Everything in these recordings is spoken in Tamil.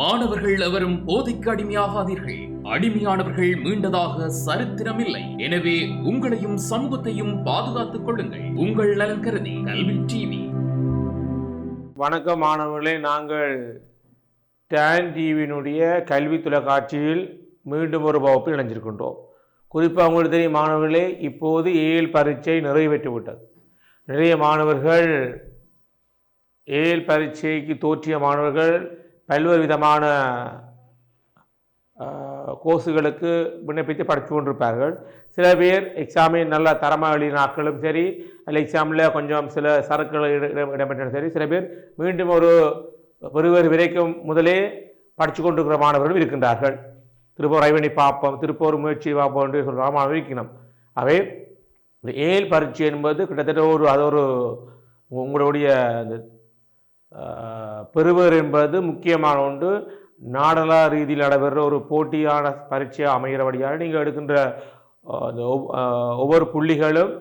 மாணவர்கள் எவரும் போதைக்கு அடிமையாகாதீர்கள். அடிமையானவர்கள் மீண்டதாக சரித்திரமில்லை. எனவே உங்களையும் சமூகத்தையும் பாதுகாத்துக் கொள்ளுங்கள். உங்கள் நலன் கருதி கல்வி டிவி. வணக்கம் மாணவர்களே. நாங்கள் டேன் டிவியினுடைய கல்வி தொலைக்காட்சியில் மீண்டும் ஒரு வகுப்பில் இணைஞ்சிருக்கின்றோம் குறிப்பாக உங்களுக்கு தெரியும் மாணவர்களே இப்போது ஏல் பரீட்சை நிறைவேற்றி விட்டது நிறைய மாணவர்கள் ஏல் பரீட்சைக்கு தோற்றிய மாணவர்கள் பல்வேறு விதமான கோர்ஸுகளுக்கு விண்ணப்பித்து படித்து கொண்டிருப்பார்கள் சில பேர் எக்ஸாமில் நல்ல தரமாக எழுதின சரி அல்ல எக்ஸாமில் கொஞ்சம் சில சரக்குகள் இடம்பெற்றாலும் சரி சில பேர் மீண்டும் ஒரு ஒருவர் விரைக்கும் முதலே படித்து கொண்டிருக்கிற மாணவர்கள் இருக்கின்றார்கள். திருப்பூர் ஐவனி பார்ப்போம் திருப்பூர் முயற்சி பார்ப்போம் என்று சொல்கிற மாணவர்கள் இருக்கணும் அவை ஏல் பரீட்சை என்பது கிட்டத்தட்ட ஒரு அது ஒரு உங்களுடைய அந்த பெறுவர் என்பது முக்கியமான ஒன்று. நாடலா ரீதியில் நடைபெறுற ஒரு போட்டியான பரீட்சையாக அமைகிறபடியாக நீங்கள் எடுக்கின்ற அந்த ஒவ்வொரு புள்ளிகளும்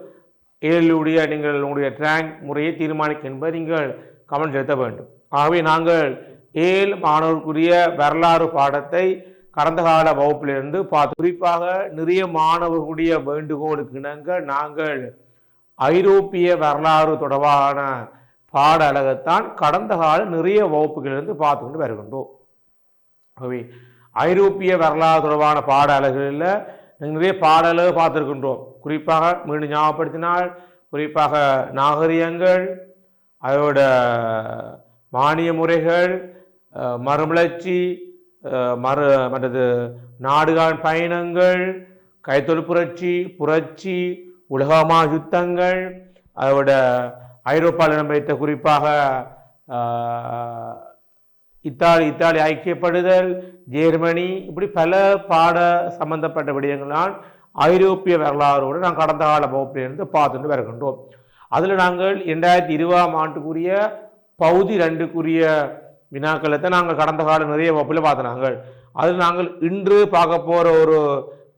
ஏழுடைய நீங்கள் உங்களுடைய ரேங்க் முறையை தீர்மானிக்க என்பதை நீங்கள் கவனம் செலுத்த வேண்டும். ஆகவே நாங்கள் ஏழு மாணவருக்குரிய வரலாறு பாடத்தை கடந்த கால வகுப்பிலிருந்து பார்த்து குறிப்பாக நிறைய மாணவர்களுடைய வேண்டுகோளுக்கு இணங்க நாங்கள் ஐரோப்பிய வரலாறு தொடர்பான பாட அழகத்தான் கடந்த கால நிறைய வகுப்புகளிலிருந்து பார்த்து கொண்டு வருகின்றோம். ஆகவே ஐரோப்பிய வரலாறு தொடர்பான பாட அழகுகளில் நிறைய பாடல்கள் பார்த்துருக்கின்றோம். குறிப்பாக மீண்டும் ஞாபகப்படுத்தினால் குறிப்பாக நாகரிகங்கள் அதோட மானிய முறைகள் மறுமலர்ச்சி மறு மற்றது நாடுகான் பயணங்கள் கைத்தொழில் புரட்சி புரட்சி உலகமா யுத்தங்கள் அதோட ஐரோப்பாவில் இடம்பெற்ற குறிப்பாக இத்தாலி இத்தாலி ஐக்கியப்படுதல் ஜெர்மனி இப்படி பல பாட சம்பந்தப்பட்ட விடயங்களால் ஐரோப்பிய வரலாறோடு நாங்கள் கடந்த கால வகுப்பிலிருந்து பார்த்துட்டு வருகின்றோம். அதில் நாங்கள் இரண்டாயிரத்தி இருபதாம் ஆண்டுக்குரிய பகுதி ரெண்டுக்குரிய வினாக்களை தான் நாங்கள் கடந்த கால நிறைய வகுப்பில் பார்த்து நாங்கள். அதில் நாங்கள் இன்று பார்க்க போகிற ஒரு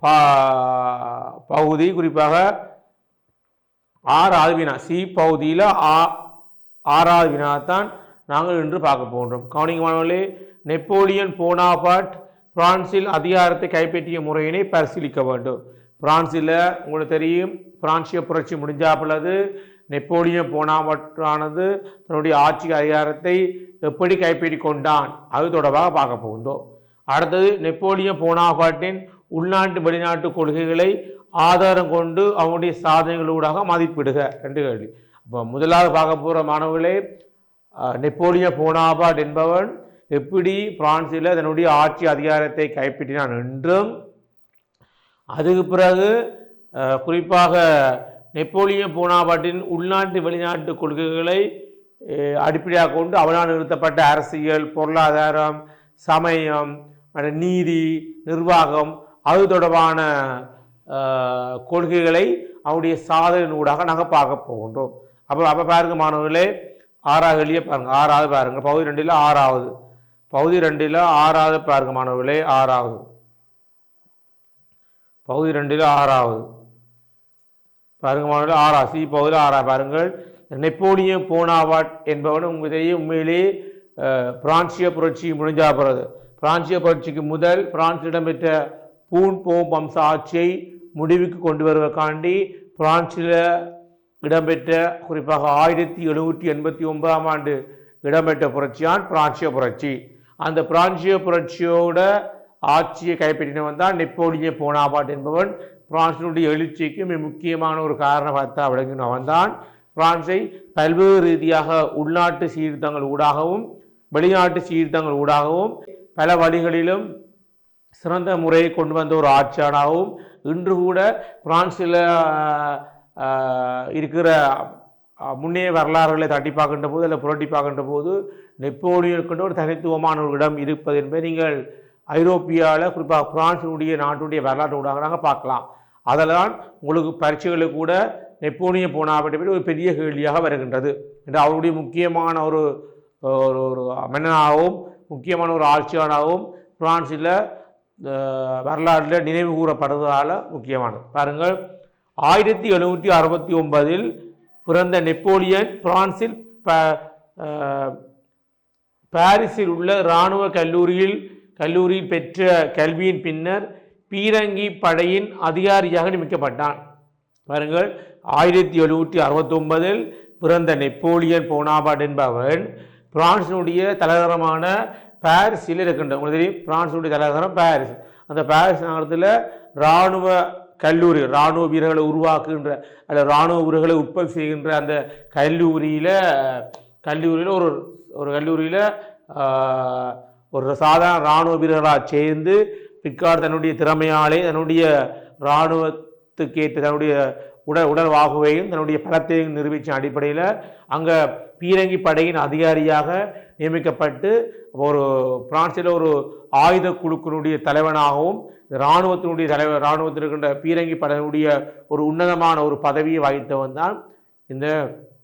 பா பகுதி குறிப்பாக ஆறாவது வினா சி பகுதியில் ஆ ஆறாவது வினா தான் நாங்கள் இன்று பார்க்க போகின்றோம். கவனிங்க மாணவர்களே நெப்போலியன் போனாபாட் பிரான்சில் அதிகாரத்தை கைப்பற்றிய முறையினை பரிசீலிக்க வேண்டும். பிரான்சில் உங்களுக்கு தெரியும் பிரான்சிய புரட்சி முடிஞ்சாப்புள்ளது நெப்போலியன் போனாவற்றானது தன்னுடைய ஆட்சி அதிகாரத்தை எப்படி கைப்பற்றி கொண்டான் அது தொடர்பாக பார்க்க போகின்றோம். அடுத்தது நெப்போலியன் போனாபாட்டின் உள்நாட்டு வெளிநாட்டு கொள்கைகளை ஆதாரம் கொண்டு அவனுடைய சாதனைகளூடாக மதிப்பிடுக. ரெண்டு கேள்வி. இப்போ முதலாவது பார்க்க போகிற மாணவர்களே நெப்போலிய நெப்போலியன் போனாபாட் என்பவன் எப்படி பிரான்சில் தன்னுடைய ஆட்சி அதிகாரத்தை கைப்பற்றினான் என்றும் அதுக்கு பிறகு குறிப்பாக நெப்போலியன் போனாபாட்டின் உள்நாட்டு வெளிநாட்டு கொள்கைகளை அடிப்படையாக கொண்டு அவனால் நிறுத்தப்பட்ட அரசியல் பொருளாதாரம் சமயம் மற்றும் நீதி நிர்வாகம் அது தொடர்பான கொள்கைகளை அவனுடைய சாதனையின் ஊடாக நாங்கள் பார்க்க போகின்றோம். அப்போ அப்போ பாருங்க மாணவர்களே ஆறாவது வெளியே பாருங்கள் ஆறாவது பாருங்கள் பகுதி ரெண்டில் ஆறாவது பகுதி ரெண்டில் ஆறாவது பாருங்க மாணவர்களே ஆறாவது. பகுதி ரெண்டில் ஆறாவது. பாருங்க மாணவர்களே ஆறா சி பகுதியில் ஆறா பாருங்கள். நெப்போலியன் போனாவாட் என்பவன் உங்களுக்கு உண்மையிலேயே பிரான்சிய புரட்சி முடிஞ்சா போகிறது பிரான்சிய புரட்சிக்கு முதல் பிரான்ஸ் இடம்பெற்ற பூன் போம் வம்ச ஆட்சியை முடிவுக்கு கொண்டு வருவதற்காண்டி பிரான்சில் இடம்பெற்ற குறிப்பாக ஆயிரத்தி எழுநூற்றி எண்பத்தி ஒன்பதாம் ஆண்டு இடம்பெற்ற புரட்சியான் பிரான்சிய புரட்சி. அந்த பிரான்சிய புரட்சியோட ஆட்சியை கைப்பற்றினவன் தான் நெப்போலிய போனாபாட் என்பவன். பிரான்சினுடைய எழுச்சிக்கு மிக முக்கியமான ஒரு காரணமாக விளங்கினவன் தான் பிரான்ஸை பல்வேறு ரீதியாக உள்நாட்டு சீர்திருத்தங்கள் ஊடாகவும் வெளிநாட்டு சீர்திருத்தங்கள் ஊடாகவும் பல வழிகளிலும் சிறந்த முறையை கொண்டு வந்த ஒரு ஆட்சியானாகவும் இன்று கூட பிரான்சில் இருக்கிற முன்னே முன்னைய வரலாறுகளை தட்டி பார்க்கின்ற போது அல்ல புரட்டி பார்க்கின்ற போது நெப்போலியனுக்கு ஒரு தனித்துவமான ஒரு இடம் இருப்பது என்பதை நீங்கள் ஐரோப்பியாவில் குறிப்பாக பிரான்சினுடைய நாட்டுடைய வரலாற்று ஊடாக நாங்கள் பார்க்கலாம். அதெல்லாம் உங்களுக்கு பரீட்சைகளுக்கு கூட நெப்போலியன் போனாபட்டை பற்றி ஒரு பெரிய கேள்வியாக வருகின்றது. என்று அவருடைய முக்கியமான ஒரு ஒரு ஒரு மன்னனாகவும் முக்கியமான ஒரு ஆட்சியானாகவும் பிரான்சில் வரலாற்றில் நினைவு கூறப்படுவதால் முக்கியமானது. பாருங்கள் ஆயிரத்தி எழுநூற்றி அறுபத்தி ஒன்பதில் பிறந்த நெப்போலியன் பிரான்சில் ப பாரிஸில் உள்ள இராணுவ கல்லூரியில் கல்லூரியில் பெற்ற கல்வியின் பின்னர் பீரங்கி படையின் அதிகாரியாக நியமிக்கப்பட்டான். பாருங்கள் ஆயிரத்தி எழுநூற்றி அறுபத்தொன்பதில் பிறந்த நெப்போலியன் போனாபாட் என்பவன் பிரான்சினுடைய தலைநகரமான பாரிஸில் இருக்கின்ற உங்களுக்கு தெரியும் பிரான்ஸுடைய தலைநகரம் பாரிஸ். அந்த பாரிஸ் நகரத்தில் இராணுவ கல்லூரி இராணுவ வீரர்களை உருவாக்குகின்ற அல்ல இராணுவ வீரர்களை உற்பத்தி செய்கின்ற அந்த கல்லூரியில் கல்லூரியில் ஒரு ஒரு கல்லூரியில் ஒரு சாதாரண இராணுவ வீரர்களாக சேர்ந்து பிற்காடு தன்னுடைய திறமையாலே தன்னுடைய இராணுவத்துக்கு ஏற்ற தன்னுடைய உடல் உடல் வாகுவையும் தன்னுடைய பலத்தையும் நிரூபித்த அடிப்படையில் அங்கே பீரங்கி படையின் அதிகாரியாக நியமிக்கப்பட்டு ஒரு பிரான்சில் ஒரு ஆயுத குழுக்களுடைய தலைவனாகவும் இராணுவத்தினுடைய தலைவர் இராணுவத்தில் இருக்கின்ற பீரங்கி படனுடைய ஒரு உன்னதமான ஒரு பதவியை வகித்தவன் தான் இந்த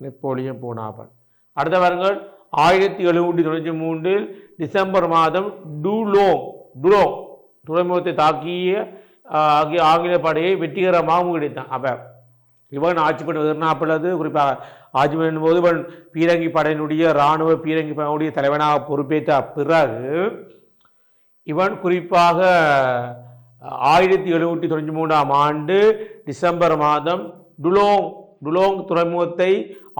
நெப்போலியன் போனாபன். அடுத்த வருங்கள் ஆயிரத்தி எழுநூற்றி தொண்ணூற்றி மூன்றில் டிசம்பர் மாதம் டூலோங் டுலோங் துறைமுகத்தை தாக்கிய ஆகிய ஆங்கில படையை வெற்றிகரமாக கிடைத்தான் அப்போ இவன் ஆட்சி பண்ண எதிர்நாப்பிள்ளது குறிப்பாக ஆட்சி போது இவன் பீரங்கி படையினுடைய இராணுவ பீரங்கி படையினுடைய தலைவனாக பொறுப்பேற்ற பிறகு இவன் குறிப்பாக ஆயிரத்தி எழுநூற்றி தொண்ணூற்றி மூன்றாம் ஆண்டு டிசம்பர் மாதம் டுலோங் டுலோங் துறைமுகத்தை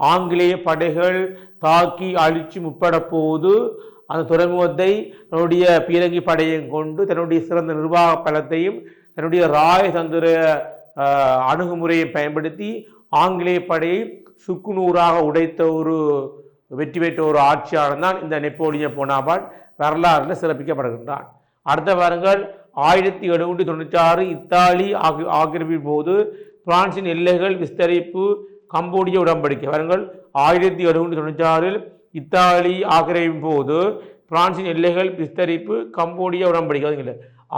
ஆங்கிலேய படைகள் தாக்கி அழிச்சு முற்பட போது அந்த துறைமுகத்தை தன்னுடைய பீரங்கி படையையும் கொண்டு தன்னுடைய சிறந்த நிர்வாக பலத்தையும் தன்னுடைய ராயதந்திர அணுகுமுறையை பயன்படுத்தி ஆங்கிலேய படையை சுக்குநூறாக உடைத்த ஒரு வெற்றி பெற்ற ஒரு ஆட்சியாளர் தான் இந்த நெப்போலிய போனாபாட் வரலாறில் சிறப்பிக்கப்படுகின்றான். அடுத்த வாரங்கள். ஆயிரத்தி எழுநூற்றி தொண்ணூற்றி ஆறு இத்தாலி ஆகி ஆக்கிரமிப்பின் போது பிரான்சின் எல்லைகள் விஸ்தரிப்பு கம்போடிய உடன்படிக்கை. வாருங்கள். ஆயிரத்தி எழுநூற்றி தொண்ணூற்றி ஆறில் இத்தாலி ஆக்கிரமிப்பின் போது பிரான்சின் எல்லைகள் விஸ்தரிப்பு கம்போடிய உடன்படிக்கை.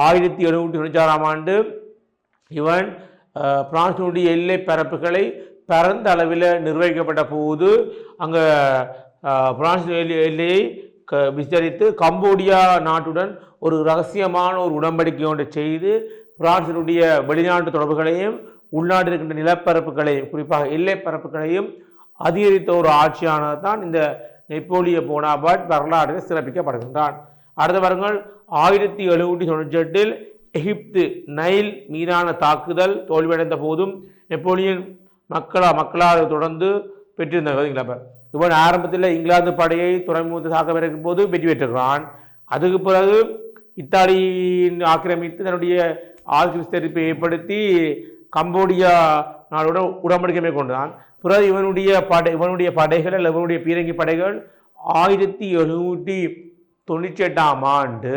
ஆயிரத்தி எழுநூற்றி தொண்ணூற்றி ஆறாம் ஆண்டு இவன் பிரான்சினுடைய எல்லை பரப்புகளை பரந்த அளவில் நிர்வகிக்கப்பட்ட போது அங்கே பிரான்ஸ் எல்லையை க விஸ்தரித்து கம்போடியா நாட்டுடன் ஒரு ரகசியமான ஒரு உடன்படிக்கை ஒன்றை செய்து பிரான்சினுடைய வெளிநாட்டு தொடர்புகளையும் உள்நாட்டில் இருக்கின்ற நிலப்பரப்புகளையும் குறிப்பாக எல்லை பரப்புகளையும் அதிகரித்த ஒரு ஆட்சியானது தான் இந்த நெப்போலிய போனாபாட் வரலாற்றில் சிறப்பிக்கப்படுகின்றான். அடுத்த வருங்கள் ஆயிரத்தி எழுநூற்றி தொண்ணூற்றி எட்டில் எகிப்து நைல் மீதான தாக்குதல் தோல்வியடைந்த போதும் நெப்போலியன் மக்களா மக்களால் தொடர்ந்து பெற்றிருந்தாங்க பார்த்தீங்களா அப்ப இவன் ஆரம்பத்தில் இங்கிலாந்து படையை துறைமுகத்தை தாக்க விரைக்கும் போது வெற்றி பெற்றுகிறான் அதுக்கு பிறகு இத்தாலியின் ஆக்கிரமித்து தன்னுடைய ஆட்சி விஸ்தரிப்பை ஏற்படுத்தி கம்போடியா நாளோட உடம்பளிக்கமை கொண்டான். பிறகு இவனுடைய படை இவனுடைய படைகள் அல்ல இவனுடைய பீரங்கி படைகள் ஆயிரத்தி எழுநூற்றி தொண்ணூற்றி எட்டாம் ஆண்டு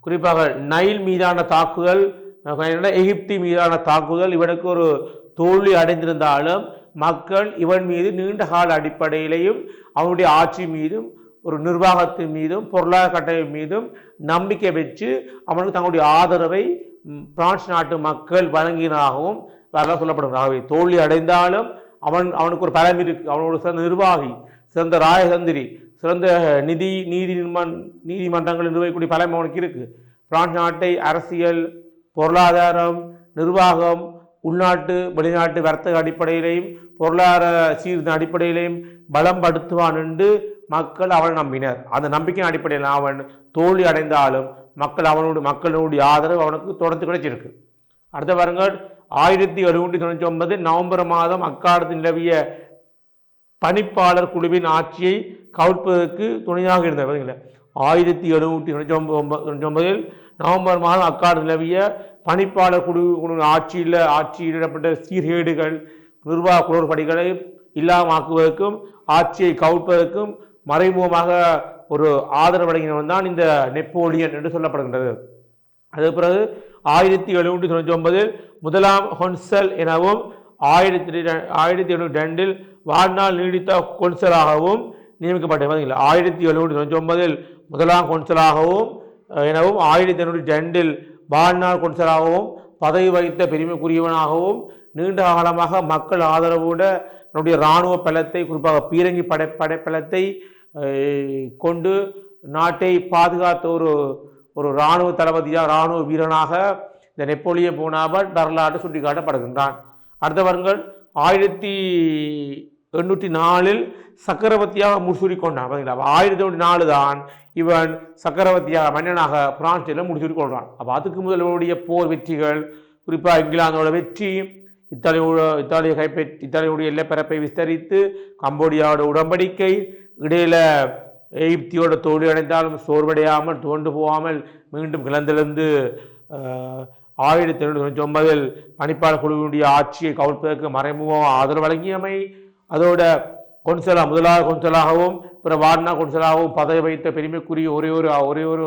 குறிப்பாக நைல் மீதான தாக்குதல் எகிப்தி மீதான தாக்குதல் இவனுக்கு ஒரு தோல்வி அடைந்திருந்தாலும் மக்கள் இவன் மீது நீண்ட கால அடிப்படையிலையும் அவனுடைய ஆட்சி மீதும் ஒரு நிர்வாகத்தின் மீதும் பொருளாதார கட்டமைப்பு மீதும் நம்பிக்கை வச்சு அவனுக்கு தங்களுடைய ஆதரவை பிரான்ஸ் நாட்டு மக்கள் வழங்கினாகவும் வரலாறு சொல்லப்படுகிறது ஆகவே தோல்வி அடைந்தாலும் அவன் அவனுக்கு ஒரு பலம் இருக்கு. அவனோட சிறந்த நிர்வாகி சிறந்த ராயதந்திரி சிறந்த நிதி நீதி நிர்மாண் நீதிமன்றங்கள் நிர்வகிக்கக்கூடிய பலம் அவனுக்கு இருக்கு. பிரான்ஸ் நாட்டை அரசியல் பொருளாதாரம் நிர்வாகம் உள்நாட்டு வெளிநாட்டு வர்த்தக அடிப்படையிலையும் பொருளாதார சீர்திருத்த அடிப்படையிலையும் பலம்படுத்துவான் என்று மக்கள் அவனை நம்பினர். அந்த நம்பிக்கையின் அடிப்படையில் அவன் தோல்வி அடைந்தாலும் மக்கள் அவனோட மக்களுடைய ஆதரவு அவனுக்கு தொடர்ந்து கிடைச்சிருக்கு. அடுத்த பாருங்கள். ஆயிரத்தி எழுநூற்றி தொண்ணூற்றி ஒன்பது நவம்பர் மாதம் அக்காலத்தில் நிலவிய பணிப்பாளர் குழுவின் ஆட்சியை கவிழ்ப்பதற்கு துணையாக இருந்தது பாத்தீங்களா ஆயிரத்தி எழுநூற்றி தொண்ணூற்றி ஒன்பது தொண்ணூற்றி ஒன்பதில் நவம்பர் மாதம் அக்காடு நிலவிய பணிப்பாளர் குழு ஆட்சியில் ஆட்சியில் இடப்பட்ட சீர்கேடுகள் நிர்வாக குளறுபடிகளை இல்லாமாக்குவதற்கும் ஆட்சியை கவிழ்ப்பதற்கும் மறைமுகமாக ஒரு ஆதரவு வழங்கினவன் தான் இந்த நெப்போலியன் என்று சொல்லப்படுகின்றது. அது பிறகு ஆயிரத்தி எழுநூற்றி தொண்ணூற்றி ஒன்பதில் முதலாம் ஹொன்சல் எனவும் ஆயிரத்தி ஆயிரத்தி எழுநூற்றி ரெண்டில் வாழ்நாள் நீடித்த கொன்சலாகவும் நியமிக்கப்பட்டது ஆயிரத்தி எழுநூற்றி தொண்ணூற்றி ஒன்பதில் முதலாம் கொன்சலாகவும் எனவும் ஆயிரத்தி எண்ணூற்றி ரெண்டில் வாழ்நாள் கொன்சராகவும் பதவி வகித்த பெருமைக்குரியவனாகவும் நீண்ட காலமாக மக்கள் ஆதரவோட நம்முடைய இராணுவ பலத்தை குறிப்பாக பீரங்கி படை படைப்பலத்தை கொண்டு நாட்டை பாதுகாத்த ஒரு ஒரு இராணுவ தளபதியாக இராணுவ வீரனாக இந்த நெப்போலியன் போனாபாட் வரலாறு சுட்டிக்காட்டப்படுகின்றான். அடுத்த வருங்கள். ஆயிரத்தி எண்ணூற்றி நாலில் சக்கரவர்த்தியாக முடிசூடி கொண்டான் பார்த்தீங்களா ஆயிரத்தி தொண்ணூற்றி நாலு தான் இவன் சக்கரவர்த்தியாக மன்னனாக பிரான்சில் முடிசூடி கொள்றான் அப்போ அதுக்கு முதல்வருடைய போர் வெற்றிகள் குறிப்பாக இங்கிலாந்தோட வெற்றி இத்தாலியோட இத்தாலிய கைப்பற்றி இத்தாலியுடைய எல்லைப்பரப்பை விஸ்தரித்து கம்போடியாவோட உடன்படிக்கை இடையில எகிப்தியோட தோல்வி அடைந்தாலும் சோர்வடையாமல் துவண்டு போகாமல் மீண்டும் கிளந்திலிருந்து ஆயிரத்தி எழுநூற்றி தொண்ணூற்றி ஒன்பதில் பணிப்பாளர் குழுவினுடைய ஆட்சியை கவிழ்ப்பதற்கு மறைமுகம் ஆதரவு வழங்கியமை அதோட கொன்சலா முதலாவது கொன்சலாகவும் பிற வார்னா கொன்சலாகவும் பதவி வைத்த பெருமைக்குரிய ஒரே ஒரு ஒரே ஒரு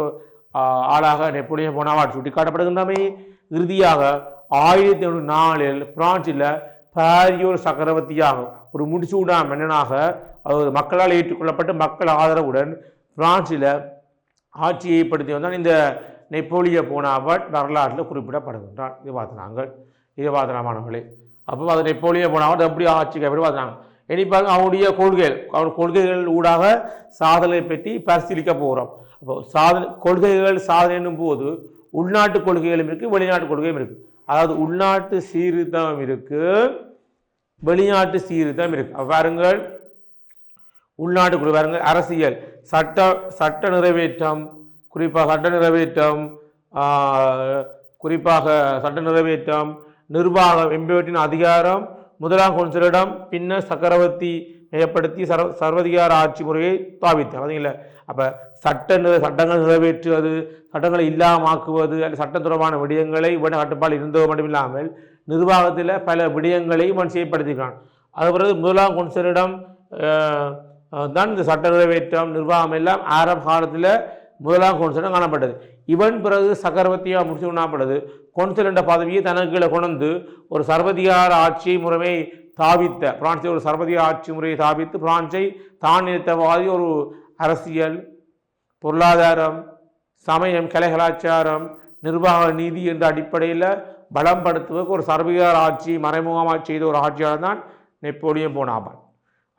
ஆளாக நெப்போலியன் போனாவாட் சுட்டிக்காட்டப்படுகின்றமை. இறுதியாக ஆயிரத்தி எண்ணூற்றி நாலில் பிரான்சில் பாரியோர் சக்கரவர்த்தியாக ஒரு முடிசூடா மன்னனாக அவர் மக்களால் ஏற்றுக்கொள்ளப்பட்டு மக்கள் ஆதரவுடன் பிரான்சில் ஆட்சியை படுத்தி வந்தான் இந்த நெப்போலிய போனாவட் வரலாற்றில் குறிப்பிடப்படுகின்றான் இது பார்த்து நாங்கள் இது பார்த்து மாணவர்களே அப்போ அது நெப்போலிய போனாவட் எப்படி ஆட்சிக்கு எப்படி பார்த்தாங்க இனி அவனுடைய கொள்கைகள். அவன் கொள்கைகள் ஊடாக சாதனை பற்றி பரிசீலிக்க போகிறோம். அப்போ சாதனை கொள்கைகள் சாதனை என்னும் போது உள்நாட்டு கொள்கைகளும் இருக்குது வெளிநாட்டு கொள்கையும் இருக்குது அதாவது உள்நாட்டு சீர்திருத்தம் இருக்குது வெளிநாட்டு சீர்திருத்தம் இருக்குது பாருங்கள் உள்நாட்டு குழு பாருங்கள் அரசியல். சட்ட சட்ட நிறைவேற்றம் குறிப்பாக சட்ட நிறைவேற்றம் குறிப்பாக சட்ட நிறைவேற்றம் நிர்வாகம் என்பவற்றின் அதிகாரம் முதலாம் கவுன்சிலரிடம் பின்னர் சக்கரவர்த்தி ஏற்படுத்தி சர்வ சர்வதிகார ஆட்சி முறையை தாவித்தார் பார்த்தீங்களா அப்போ சட்ட சட்டங்கள் நிறைவேற்றுவது சட்டங்களை இல்லாமாக்குவது அல்லது சட்டம் தொடர்பான விடயங்களை இவன் கட்டுப்பாடு இருந்தது மட்டுமில்லாமல் நிர்வாகத்தில் பல விடயங்களையும் இவன் செயற்படுத்திக்கிறான் அது பிறகு முதலாம் கவுன்சிலரிடம் தான் இந்த சட்ட நிறைவேற்றம் நிர்வாகம் எல்லாம் ஆரம்ப காலத்தில் முதலாம் கொன்சலிடம் காணப்பட்டது. இவன் பிறகு சக்கரவர்த்தியாக முடிச்சு காணப்பட்டது கொன்சல் என்ற பதவியை தனக்கு கீழே கொண்டு ஒரு சர்வதிகார ஆட்சி முறைமை தாவித்த பிரான்ஸை ஒரு சர்வதிகார ஆட்சி முறையை தாவித்து பிரான்ஸை தான் நிறுத்தவாதி ஒரு அரசியல் பொருளாதாரம் சமயம் கலை கலாச்சாரம் நிர்வாக நீதி என்ற அடிப்படையில் பலப்படுத்துவதற்கு ஒரு சர்வதிகார ஆட்சி மறைமுகமாக செய்த ஒரு ஆட்சியாளர் தான் நெப்போலியன் போனாபான்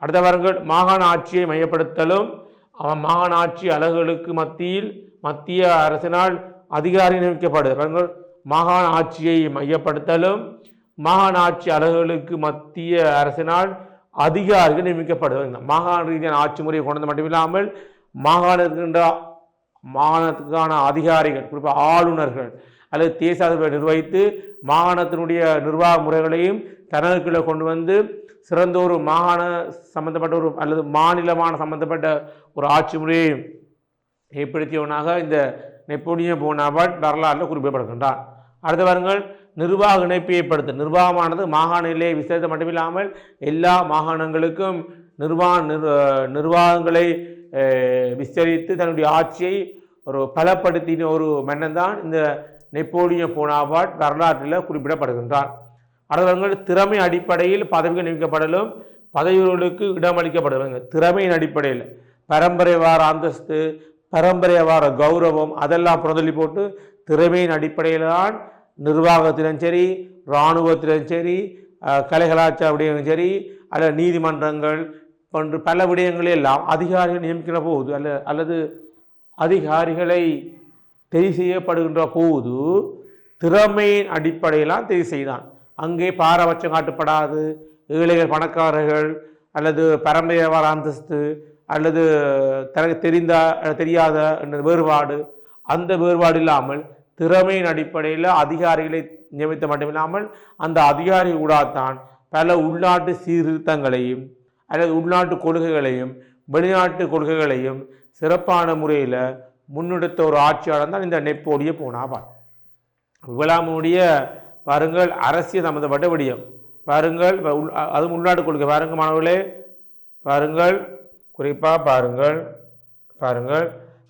அடுத்த வாருங்கள் மாகாண ஆட்சியை மையப்படுத்தலும் அவன் மாகாண ஆட்சி அலகுகளுக்கு மத்தியில் மத்திய அரசினால் அதிகாரி நியமிக்கப்படுது மாகாண ஆட்சியை மையப்படுத்தலும் மாகாண ஆட்சி அலகுகளுக்கு மத்திய அரசினால் அதிகாரிகள் நியமிக்கப்படுவது மாகாண ரீதியான ஆட்சி முறையை கொண்டது மட்டுமில்லாமல் மாகாணத்துக்கின்ற மாகாணத்துக்கான அதிகாரிகள் குறிப்பாக ஆளுநர்கள் அல்லது தேசாதிபதிகளை நிர்வகித்து மாகாணத்தினுடைய நிர்வாக முறைகளையும் தனதுக்குள்ளே கொண்டு வந்து சிறந்த ஒரு மாகாண சம்பந்தப்பட்ட ஒரு அல்லது மாநிலமான சம்பந்தப்பட்ட ஒரு ஆட்சி முறையை ஏற்படுத்தியவனாக இந்த நெப்போலியன் போனாபாட் வரலாற்றில் குறிப்பிடப்படுகின்றான் அடுத்த வருங்கள் நிர்வாக இணைப்பு ஏற்படுத்த நிர்வாகமானது மாகாண நிலையை விசாரித்த மட்டுமில்லாமல் எல்லா மாகாணங்களுக்கும் நிர்வாக நிர்வாகங்களை விஸ்தரித்து தன்னுடைய ஆட்சியை ஒரு பலப்படுத்தின ஒரு மன்னன் தான் இந்த நெப்போலியன் போனாபாட் வரலாற்றில் குறிப்பிடப்படுகின்றான் அடுத்தவர்கள் திறமை அடிப்படையில் பதவிகள் நியமிக்கப்படலும் பதவிகளுக்கு இடமளிக்கப்படுவாங்க திறமையின் அடிப்படையில். பரம்பரை வார அந்தஸ்து பரம்பரை வார கௌரவம் அதெல்லாம் புறந்தள்ளி போட்டு திறமையின் அடிப்படையில் தான் நிர்வாகத்திலும் சரி இராணுவத்திலும் சரி கலை கலாச்சார விடயங்களும் சரி அல்லது நீதிமன்றங்கள் போன்று பல விடயங்களே எல்லாம் அதிகாரிகள் நியமிக்கிற போது அல்ல அல்லது அதிகாரிகளை தெரிவு செய்யப்படுகின்ற போது திறமையின் அடிப்படையிலாம் தெரிவு செய்தான். அங்கே பாரபட்சம் காட்டப்படாது. ஏழைகள் பணக்காரர்கள் அல்லது பரம்பரையவார அந்தஸ்து அல்லது தனக்கு தெரிந்த தெரியாத என்ற வேறுபாடு அந்த வேறுபாடு இல்லாமல் திறமையின் அடிப்படையில் அதிகாரிகளை நியமித்த மட்டுமில்லாமல் அந்த அதிகாரி ஊடாத்தான் பல உள்நாட்டு சீர்திருத்தங்களையும் அல்லது உள்நாட்டு கொள்கைகளையும் வெளிநாட்டு கொள்கைகளையும் சிறப்பான முறையில் முன்னெடுத்த ஒரு ஆட்சியாளர் தான் இந்த நெப்போடிய போனாபான் விழாமுடைய பாருங்கள் அரசியல் சம்மந்தப்பட்ட விடயம் பாருங்கள் அதுவும் உள்நாட்டு கொள்கை. பாருங்கள் மாணவர்களே பாருங்கள் குறிப்பாக பாருங்கள் பாருங்கள்.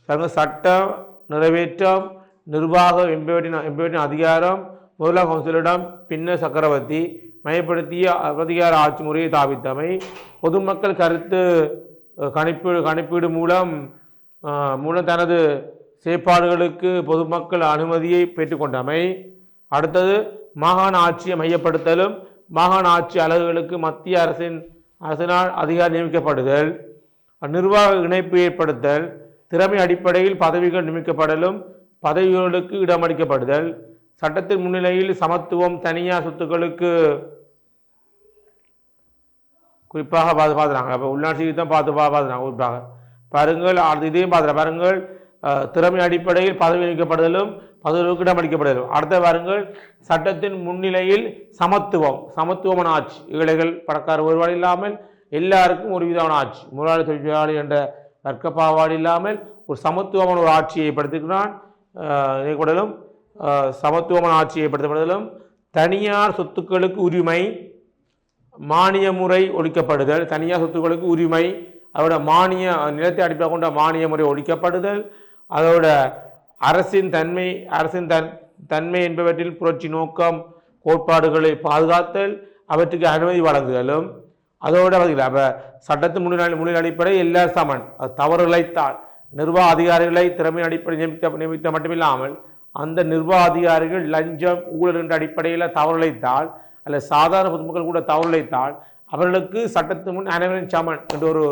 பாருங்கள் சட்டம் நிறைவேற்றம் நிர்வாகம் என்பவற்றின் என்பவற்றின் அதிகாரம் முதலாம் கவுன்சிலிடம் பின்னர் சக்கரவர்த்தி மையப்படுத்திய அதிகார ஆட்சி முறையை தாவித்தமை. பொதுமக்கள் கருத்து கணிப்பீடு கணிப்பு கணிப்பீடு மூலம் மூலம் தனது செயற்பாடுகளுக்கு பொதுமக்கள் அனுமதியை பெற்றுக்கொண்டமை. அடுத்தது மாகாண ஆட்சியை மையப்படுத்தலும் மாகாண ஆட்சி அலகுகளுக்கு மத்திய அரசின் அரசினால் அதிகாரி நியமிக்கப்படுதல் நிர்வாக இணைப்பு ஏற்படுத்தல் திறமை அடிப்படையில் பதவிகள் நியமிக்கப்படலும் பதவிகளுக்கு இடமளிக்கப்படுதல் சட்டத்தின் முன்னிலையில் சமத்துவம் தனியார் சொத்துக்களுக்கு குறிப்பாக பார்த்து பார்த்துறாங்க அப்போ உள்நாட்டு தான் பார்த்து பார்த்துறாங்க குறிப்பாக பாருங்கள் அது இதையும் பார்த்துறேன் பாருங்கள் திறமை அடிப்படையில் பதவி நீக்கப்படுதலும் பதவிக்கு இடம் அளிக்கப்படுதலும். அடுத்த வாருங்கள் சட்டத்தின் முன்னிலையில் சமத்துவம் சமத்துவமான ஆட்சி. ஏழைகள் பணக்கார ஒருவாடு இல்லாமல் எல்லாருக்கும் ஒரு விதமான ஆட்சி. முதலாளி தொழிலாளி என்ற வர்க்க பாவாடு இல்லாமல் ஒரு சமத்துவமான ஒரு ஆட்சியை ஏற்படுத்துகிறான் கூடலும் சமத்துவமான ஆட்சியை ஏற்படுத்தப்படுதலும் தனியார் சொத்துக்களுக்கு உரிமை மானிய முறை ஒழிக்கப்படுதல். தனியார் சொத்துக்களுக்கு உரிமை அதோட மானிய நிலத்தை அடிப்படையாக கொண்ட மானிய முறை ஒழிக்கப்படுதல். அதோட அரசின் தன்மை அரசின் தன் தன்மை என்பவற்றில் புரட்சி நோக்கம் கோட்பாடுகளை பாதுகாத்தல் அவற்றுக்கு அனுமதி வழங்குதலும் அதோட அவர்கள் அப்போ சட்டத்தின் முன்னிலை முன்னிலை அடிப்படை எல்லா சமன். அது தவறு இழைத்தால் நிர்வாக அதிகாரிகளை திறமை அடிப்படை நியமித்த நியமித்த மட்டுமில்லாமல் அந்த நிர்வாக அதிகாரிகள் லஞ்சம் ஊழல் என்ற அடிப்படையில் தவறு இழைத்தால் அல்ல சாதாரண பொதுமக்கள் கூட தவறு இழைத்தால் அவர்களுக்கு சட்டத்தின் முன் அனைவரின் சமன் என்ற ஒரு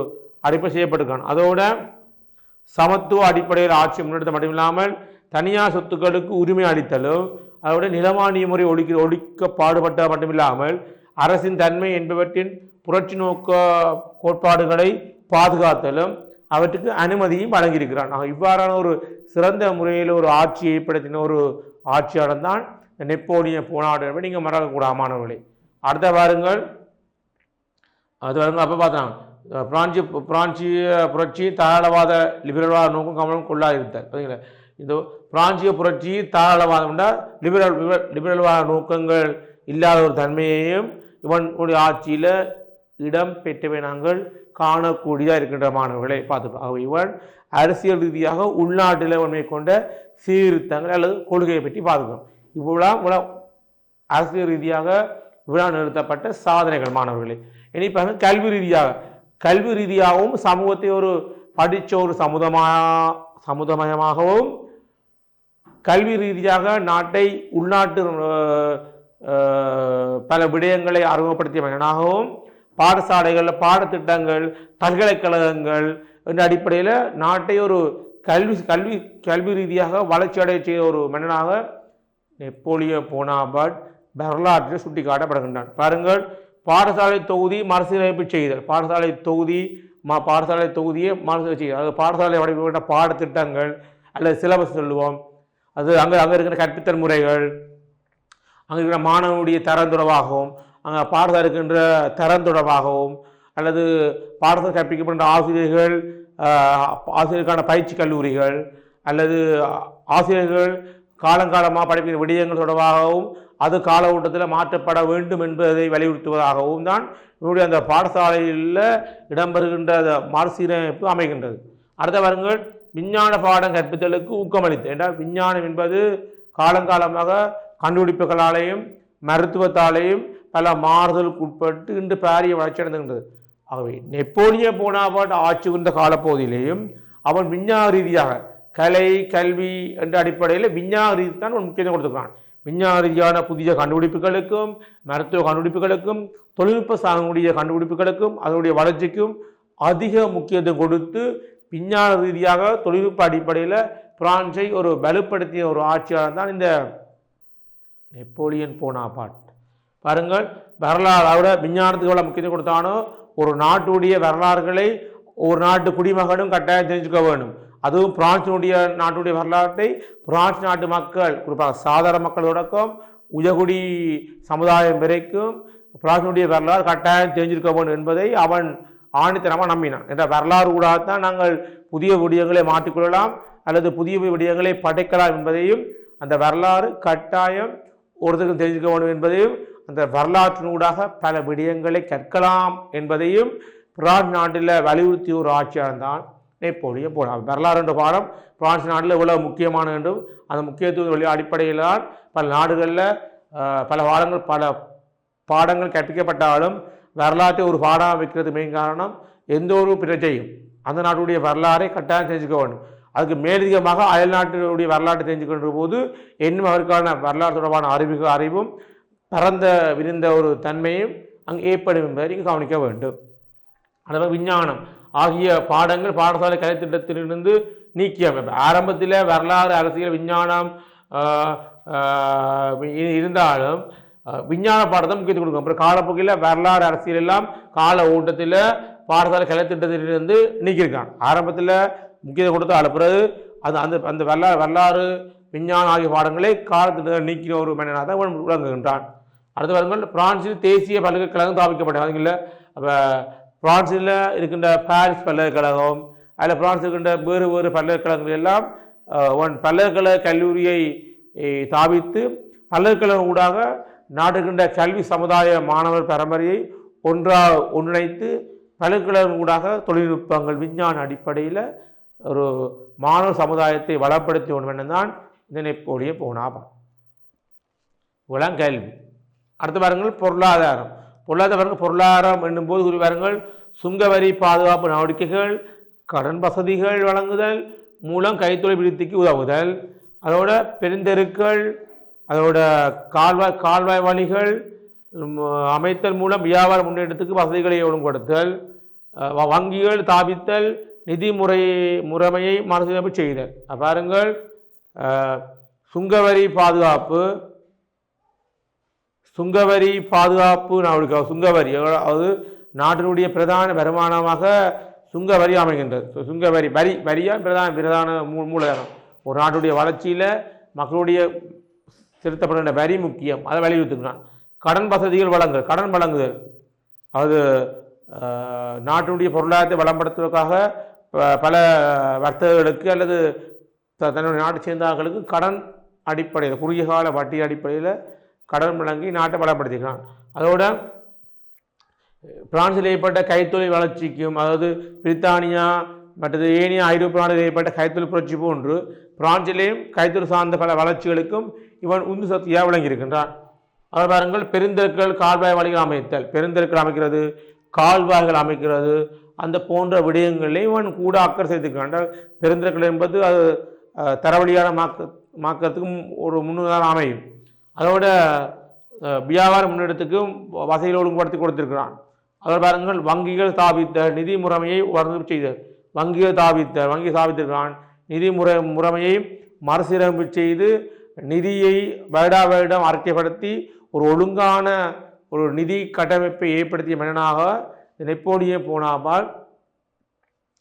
அடிப்படை செய்யப்பட்டிருக்கான் அதோட சமத்துவ அடிப்படையில் ஆட்சி முன்னெடுத்த மட்டுமில்லாமல் தனியார் சொத்துக்களுக்கு உரிமை அளித்தலும் அதோட நிலமானிய முறை ஒழிக்க ஒழிக்க பாடுபட்ட மட்டுமில்லாமல் அரசின் தன்மை என்பவற்றின் புரட்சி நோக்க கோட்பாடுகளை பாதுகாத்தலும் அவற்றுக்கு அனுமதியும் வழங்கியிருக்கிறான். ஆக இவ்வாறான ஒரு சிறந்த முறையில் ஒரு ஆட்சியை ஏற்படுத்தின ஒரு ஆட்சியாளர் தான் நெப்போலியன் போனாடு என்பதை நீங்கள் மறக்கக்கூடாது மாணவர்களே. அடுத்த பாருங்கள் அது பாருங்க அப்போ பார்த்தாங்க பிரான்சி பிரான்சிய புரட்சி தாராளவாத லிபரல்வாத நோக்கம் கவனம் கொள்ளா இருந்தார் பார்த்தீங்களா இந்த பிரான்சிய புரட்சி தாராளவாதம்னா லிபரல் லிபரல்வாத நோக்கங்கள் இல்லாத ஒரு தன்மையையும் இவனுடைய ஆட்சியில் இடம் பெற்றவை நாங்கள் காணக்கூடியதாக இருக்கின்ற மாணவர்களை பார்த்துப்போம் ஆக இவன் அரசியல் ரீதியாக உள்நாட்டில் உண்மை கொண்ட சீர்திருத்தங்கள் அல்லது கொள்கையை பற்றி பார்த்துக்கணும் இவ்வளோ இவ்வளோ அரசியல் ரீதியாக விழா நிறுத்தப்பட்ட சாதனைகள் மாணவர்களே. இனி கல்வி ரீதியாக. கல்வி ரீதியாகவும் சமூகத்தை ஒரு படித்த ஒரு சமுதமா சமுதமயமாகவும் கல்வி ரீதியாக நாட்டை உள்நாட்டு பல விடயங்களை அறிமுகப்படுத்திய மன்னனாகவும் பாடசாலைகள் பாடத்திட்டங்கள் பல்கலைக்கழகங்கள் என்ற அடிப்படையில் நாட்டை ஒரு கல்வி கல்வி கல்வி ரீதியாக வளர்ச்சி அடைய செய்த ஒரு மன்னனாக நெப்போலியோ போனாபாட் வரலாற்றில் சுட்டிக்காட்டப்படுகின்றான். பாருங்கள் பாடசாலை தொகுதி மறுசீரமைப்பு செய்தல். பாடசாலை தொகுதி மா பாடசாலை தொகுதியை மறுசீரமைப்பு செய்தல். அது பாடசாலை வடிவமைக்கப்பட்ட பாடத்திட்டங்கள் அல்லது சிலபஸ் சொல்லுவோம். அது அங்கே அங்கே இருக்கிற கற்பித்தல் முறைகள் அங்கே இருக்கிற மாணவனுடைய தரம் தொடர்பாகவும் அங்கே பாடசாலை இருக்கின்ற தரம் தொடர்பாகவும் அல்லது பாடசாலை கற்பிக்கப்படுகின்ற ஆசிரியர்கள் ஆசிரியருக்கான பயிற்சி கல்லூரிகள் அல்லது ஆசிரியர்கள் காலங்காலமாக படிக்கிற விடயங்கள் தொடர்பாகவும் அது காலகட்டத்தில் மாற்றப்பட வேண்டும் என்பதை வலியுறுத்துவதாகவும் தான் இவருடைய அந்த பாடசாலையில் இடம்பெறுகின்ற மறுசீரமைப்பு அமைகின்றது. அடுத்த வருங்கள் விஞ்ஞான பாடம் கற்பித்தலுக்கு ஊக்கமளித்து என்றால் விஞ்ஞானம் என்பது காலங்காலமாக கண்டுபிடிப்புகளாலேயும் மருத்துவத்தாலேயும் பல மாறுதலுக்கு உட்பட்டு இன்று பாரிய வளர்ச்சி அடைந்துகின்றது ஆகவே நெப்போலிய போனாபாட் ஆட்சி வந்த காலப்பகுதியிலேயும் அவன் விஞ்ஞான ரீதியாக கலை கல்வி என்ற அடிப்படையில் விஞ்ஞான ரீதி தான் ஒரு முக்கியத்துவம் கொடுத்துருக்கான் விஞ்ஞான ரீதியான புதிய கண்டுபிடிப்புகளுக்கும் மருத்துவ கண்டுபிடிப்புகளுக்கும் தொழில்நுட்ப சாதனுடைய கண்டுபிடிப்புகளுக்கும் அதனுடைய வளர்ச்சிக்கும் அதிக முக்கியத்துவம் கொடுத்து விஞ்ஞான ரீதியாக தொழில்நுட்ப அடிப்படையில் பிரான்ஸை ஒரு வலுப்படுத்திய ஒரு ஆட்சியாளர் தான் இந்த நெப்போலியன் போனாபாட் பாருங்கள் வரலாறு அவரை விஞ்ஞானத்துக்கு எவ்வளோ முக்கியத்துவம் கொடுத்தானோ ஒரு நாட்டுடைய வரலாறுகளை ஒரு நாட்டு குடிமகனும் கட்டாயம் தெரிஞ்சுக்க வேண்டும். அதுவும் பிரான்சினுடைய நாட்டுடைய வரலாற்றை பிரான்ஸ் நாட்டு மக்கள் குறிப்பாக சாதாரண மக்கள் தொடக்கம் உயகுடி சமுதாயம் வரைக்கும் பிரான்சினுடைய வரலாறு கட்டாயம் தெரிஞ்சிருக்க வேண்டும் என்பதை அவன் ஆணித்தனமாக நம்பினான். என்ற வரலாறு கூடாதான் நாங்கள் புதிய விடயங்களை மாற்றிக்கொள்ளலாம் அல்லது புதிய விடயங்களை படைக்கலாம் என்பதையும் அந்த வரலாறு கட்டாயம் ஒருத்தருக்கு தெரிஞ்சுக்க வேண்டும் என்பதையும் அந்த வரலாற்றினூடாக பல விடயங்களை கற்கலாம் என்பதையும் பிரான்ஸ் நாட்டில் வலியுறுத்திய ஒரு ஆட்சியாளர் தான் நெப்போலியன் போனார் வரலாறு என்ற பாடம் பிரான்ஸ் நாட்டில் இவ்வளவு முக்கியமான என்றும் அந்த முக்கியத்துவம் வழி அடிப்படையில் தான் பல நாடுகளில் பல பாடங்கள் பல பாடங்கள் கற்பிக்கப்பட்டாலும் வரலாற்றை ஒரு பாடம் வைக்கிறது மெயின் காரணம் எந்த ஒரு பிரஜையும் அந்த நாட்டுடைய வரலாறை கட்டாயம் தெரிஞ்சுக்க வேண்டும். அதுக்கு மேலதிகமாக அயல் நாட்டினுடைய வரலாற்றை தெரிஞ்சுக்கின்ற போது இன்னும் அவருக்கான வரலாறு தொடர்பான அறிவு அறிவும் பரந்த விரிந்த ஒரு தன்மையும் அங்கே ஏற்படும் என்பதை நீங்கள் கவனிக்க வேண்டும். அதாவது விஞ்ஞானம். ஆகிய பாடங்கள் பாடசாலை கலைத்திட்டத்திலிருந்து நீக்கி அமைப்பு ஆரம்பத்தில் வரலாறு அரசியல் விஞ்ஞானம் இருந்தாலும் விஞ்ஞான பாடத்தை முக்கியத்துவம் கொடுக்கும். அப்புறம் காலப்போக்கில் வரலாறு அரசியல் எல்லாம் கால ஓட்டத்தில் பாடசாலை கலைத்திட்டத்திலிருந்து நீக்கியிருக்கான் ஆரம்பத்தில் முக்கியத்துவம் கொடுத்து அனுப்புறது அது அந்த அந்த வரலாறு வரலாறு விஞ்ஞானம் ஆகிய பாடங்களை காலத்திட்டத்தில் நீக்கின ஒரு மன்னனாக தான் விளங்குகின்றான். அடுத்து வருங்கள் பிரான்சில் தேசிய பல்கலைக்கழகம் ஸ்தாபிக்கப்பட்டது. இல்லை அப்போ பிரான்சில் இருக்கின்ற பாரிஸ் பல்கலைக்கழகம் அதில் பிரான்ஸ் இருக்கின்ற வேறு வேறு பல்கலைக்கழகங்கள் எல்லாம் ஒன் பல்கலைக்கழக கல்லூரியை தாவித்து பல்கலைக்கழகம் ஊடாக நாட்டுக்கின்ற கல்வி சமுதாய மாணவர் பரம்பரையை ஒன்றாக ஒன்றிணைத்து பல்கலைக்கழகம் ஊடாக தொழில்நுட்பங்கள் விஞ்ஞான அடிப்படையில் ஒரு மாணவர் சமுதாயத்தை வளப்படுத்தி ஒன்று தான் இந்த நெப்போலிய போனாபா இவ்வளவு கல்வி அடுத்த பாருங்கள் பொருளாதாரம். பொருளாதார பாருங்கள் பொருளாதாரம் என்னும்போது குறி பாருங்கள் சுங்கவரி பாதுகாப்பு நடவடிக்கைகள் கடன் வசதிகள் வழங்குதல் மூலம் கைத்தொழில் விருத்திக்கு உதவுதல் அதோட பெருந்தெருக்கள் அதோட கால்வாய் கால்வாய் வழிகள் அமைத்தல் மூலம் வியாபார முன்னேற்றத்துக்கு வசதிகளை ஒழுங்குபடுத்தல் வ- வங்கிகள் தாபித்தல் நிதி முறை முறைமையை மறுசீரமைப்பு செய்தல். பாருங்கள் சுங்கவரி பாதுகாப்பு சுங்கவரி பாதுகாப்பு நம்மளுக்கு சுங்கவரி. அதாவது நாட்டினுடைய பிரதான வருமானமாக சுங்கவரி அமைகின்றது. சு- சுங்கவரி வரி வரியாக பிரதான பிரதான மூ மூலதனம். ஒரு நாட்டுடைய வளர்ச்சியில் மக்களுடைய செலுத்தப்படுகின்ற வரி முக்கியம். அதை வலியுறுத்துக்கலாம் கடன் வசதிகள் வழங்குதல் கடன் வழங்குதல். அது நாட்டினுடைய பொருளாதாரத்தை வளம்படுத்துவதற்காக ப- பல வர்த்தகர்களுக்கு அல்லது த- தன்னுடைய நாட்டை சேர்ந்தவர்களுக்கு கடன் அடிப்படையில் குறுகிய கால வட்டி அடிப்படையில் கடன் வழங்கி நாட்டை வளப்படுத்திக்கிறான் அதோட பிரான்சில் ஏற்பட்ட கைத்தொழில் வளர்ச்சிக்கும் அதாவது பிரித்தானியா மற்றது ஏனைய ஐரோப்பிய நாடுகளில் ஏற்பட்ட கைத்தொழில் புரட்சி போன்று பிரான்சிலேயும் கைத்தொழில் சார்ந்த பல வளர்ச்சிகளுக்கும் இவன் உந்து சக்தியாக விளங்கியிருக்கின்றான். அவர் பாருங்கள் பெருந்தெருக்கள் கால்வாய் வழிகள் அமைத்தல். பெருந்தெருக்கள் அமைக்கிறது கால்வாய்கள் அமைக்கிறது அந்த போன்ற விடயங்களில் இவன் கூட அக்கறை செலுத்திக்கிறான் பெருந்தெருக்கள் என்பது அது தரவழியான மாக்க மாக்கிறதுக்கும் ஒரு முன்னுதாரணம் அமையும். அதோட வியாபார முன்னெடுத்துக்கும் வசதிகள் ஒழுங்குபடுத்தி கொடுத்திருக்கிறான். அதில் பாருங்கள் வங்கிகள் ஸ்தாபித்த நிதி முறைமையை வர்ணம் செய்த வங்கிகள் ஸ்தாபித்த வங்கி ஸ்தாபித்திருக்கிறான். நிதி முறை முறைமையை மறுசீரமைப்பு செய்து நிதியை வருடா வருடம் அறிக்கைப்படுத்தி ஒரு ஒழுங்கான ஒரு நிதி கட்டமைப்பை ஏற்படுத்திய மன்னனாக நெப்போலிய போனாபால்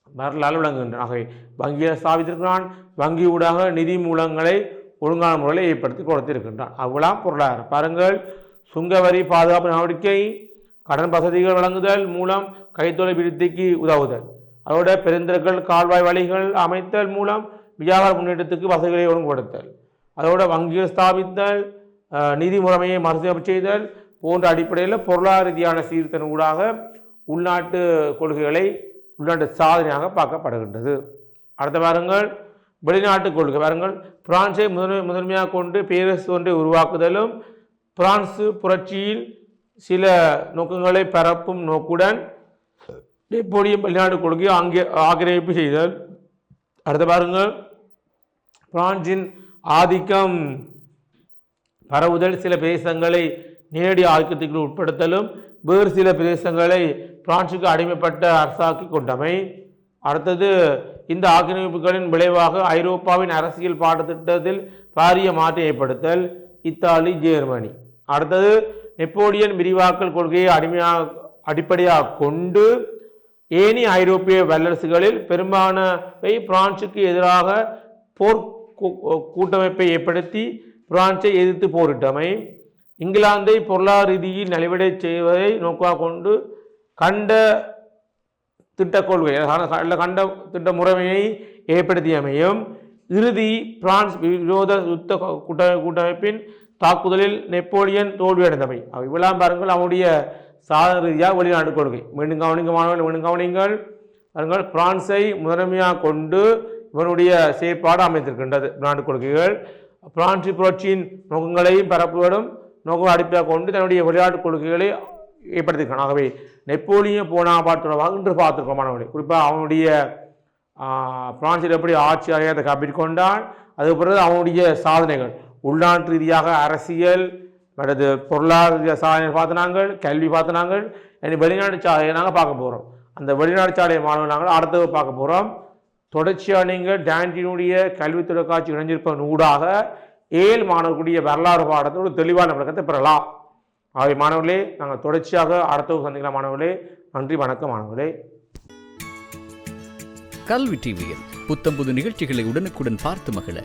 வரலாறு விளங்குகின்றன. ஆகவே வங்கியை ஸ்தாபித்திருக்கிறான். வங்கி ஊடாக நிதி மூலங்களை ஒழுங்கான முறையில் ஏற்படுத்தி கொடுத்திருக்கின்றான். அவ்வளவு பொருளாதாரம். பாருங்கள் சுங்கவரி பாதுகாப்பு நடவடிக்கை கடன் வசதிகள் வழங்குதல் மூலம் கைத்தொழில் விருத்திக்கு உதவுதல். அதோட பெருந்தர்கள் கால்வாய் வழிகள் அமைத்தல் மூலம் வியாபார முன்னேற்றத்துக்கு வசதிகளை ஒழுங்குபடுத்தல். அதோட வங்கிகள் ஸ்தாபித்தல் நிதி முறைமையை மறுசீரமைப்பு செய்தல் போன்ற அடிப்படையில் பொருளாதார ரீதியான சீர்திருத்தம் ஊடாக உள்நாட்டு கொள்கைகளை உள்நாட்டு சாதனையாக பார்க்கப்படுகின்றது. அடுத்த பாருங்கள் வெளிநாட்டு கொள்கை. பாருங்கள் பிரான்ஸை முதன்மை முதன்மையாக கொண்டு பேரரசு ஒன்றை உருவாக்குதலும் பிரான்சு புரட்சியில் சில நோக்கங்களை பரப்பும் நோக்குடன் நெப்போலியன் வெளிநாட்டு கொள்கையை ஆங்கே ஆக்கிரமிப்பு செய்தல். அடுத்த பாருங்கள் பிரான்சின் ஆதிக்கம் பரவுதல் சில பிரதேசங்களை நேரடி ஆதிக்கத்துக்கு உட்படுத்தலும் வேறு சில பிரதேசங்களை பிரான்சுக்கு அடிமைப்பட்ட அரசாக்கி கொண்டமை. அடுத்தது இந்த ஆக்கிரமிப்புகளின் விளைவாக ஐரோப்பாவின் அரசியல் பாடத்திட்டத்தில் பாரிய மாற்றம் ஏற்படுத்தல் இத்தாலி ஜெர்மனி. அடுத்தது நெப்போலியன் விரிவாக்கல் கொள்கையை அடிமையாக அடிப்படையாக கொண்டு ஏனி ஐரோப்பிய வல்லரசுகளில் பெரும்பாலானவை பிரான்சுக்கு எதிராக போர் கூ- கூட்டமைப்பை ஏற்படுத்தி பிரான்சை எதிர்த்து போரிட்டமை. இங்கிலாந்தை பொருளாதார ரீதியில் நலிவடை செய்வதை நோக்காக கொண்டு கண்ட திட்டக் கொள்கை கண்ட திட்ட முறைமையை ஏற்படுத்தியமையும் இறுதி பிரான்ஸ் விரோத யுத்த கூட்ட கூட்டமைப்பின் தாக்குதலில் நெப்போலியன் தோல்வியடைந்தமை. அவை இவ்வளவு பாருங்கள் அவனுடைய சாதன ரீதியாக வெளிநாட்டு கொள்கை. மீண்டும் கவனிங்க மாணவர்கள் மீண்டும் கவனிங்கள். பாருங்கள் பிரான்ஸை முதன்மையாக கொண்டு இவனுடைய செயற்பாடு அமைத்திருக்கின்றது நாட்டு கொள்கைகள். பிரான்சி புரட்சியின் நோக்கங்களையும் பரப்புவதும் நோக்கம் அடிப்படையாக கொண்டு தன்னுடைய விளையாட்டு கொள்கைகளை ஏற்படுத்தியிருக்கான் ஆகவே நெப்போலியன் போனாபாட் தொடர்பாக இன்று பார்த்துருக்கோம் மாணவர்களே. குறிப்பாக அவனுடைய பிரான்சில் எப்படி ஆட்சி அதிகாரத்தை காப்பிக்கொண்டான் அது பிறகு அவனுடைய சாதனைகள். உள்நாட்டு ரீதியாக அரசியல் மற்றது பொருளாதார சாதனை பார்த்து நாங்கள் கல்வி பார்த்து நாங்கள் இனி வெளிநாட்டு சாலையை நாங்கள் பார்க்க போகிறோம் அந்த வெளிநாட்டு சாலையை மாணவர் நாங்கள் அடுத்தது பார்க்க போகிறோம் தொடர்ச்சியாக நீங்கள் டேண்டினுடைய கல்வி தொலைக்காட்சி இணைஞ்சிருப்பதன் ஊடாக ஏழு மாணவர்களுடைய வரலாறு பாடத்தோடு தெளிவான விளக்கத்தை பெறலாம். ஆகவே மாணவர்களே நாங்கள் தொடர்ச்சியாக அடுத்தவங்க வகுப்பு சந்திக்கலாம் மாணவர்களே. நன்றி வணக்கம் மாணவர்களே. கல்வி டிவியில் புத்தம் புது நிகழ்ச்சிகளை உடனுக்குடன் பார்த்து மகிழ